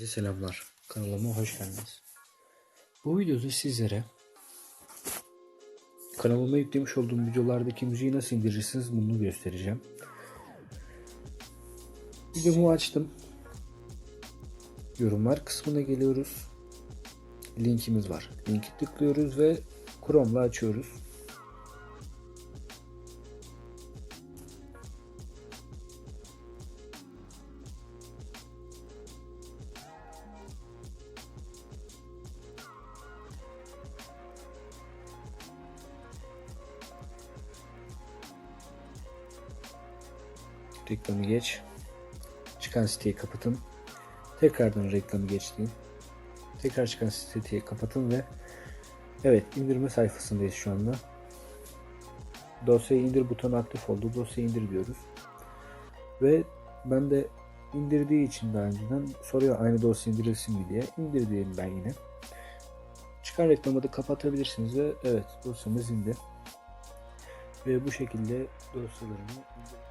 Herkese selamlar. Kanalıma hoş geldiniz. Bu videoda sizlere kanalıma yüklemiş olduğum videolardaki müziği nasıl indirirsiniz bunu göstereceğim. Videomu açtım. Yorumlar kısmına geliyoruz. Linkimiz var. Linki tıklıyoruz ve Chrome'la açıyoruz. Reklamı geç. Çıkan siteyi kapatın. Tekrardan reklamı geçtiğin. Tekrar çıkan siteyi kapatın ve evet indirme sayfasındayız şu anda. Dosyayı indir butonu aktif oldu. Dosyayı indir diyoruz. Ve ben de indirdiği için daha önceden soruyor aynı dosya indirilsin mi diye. İndir diyelim ben yine. Çıkan reklamı da kapatabilirsiniz ve evet dosyamız indi. Ve bu şekilde dosyalarımı indir-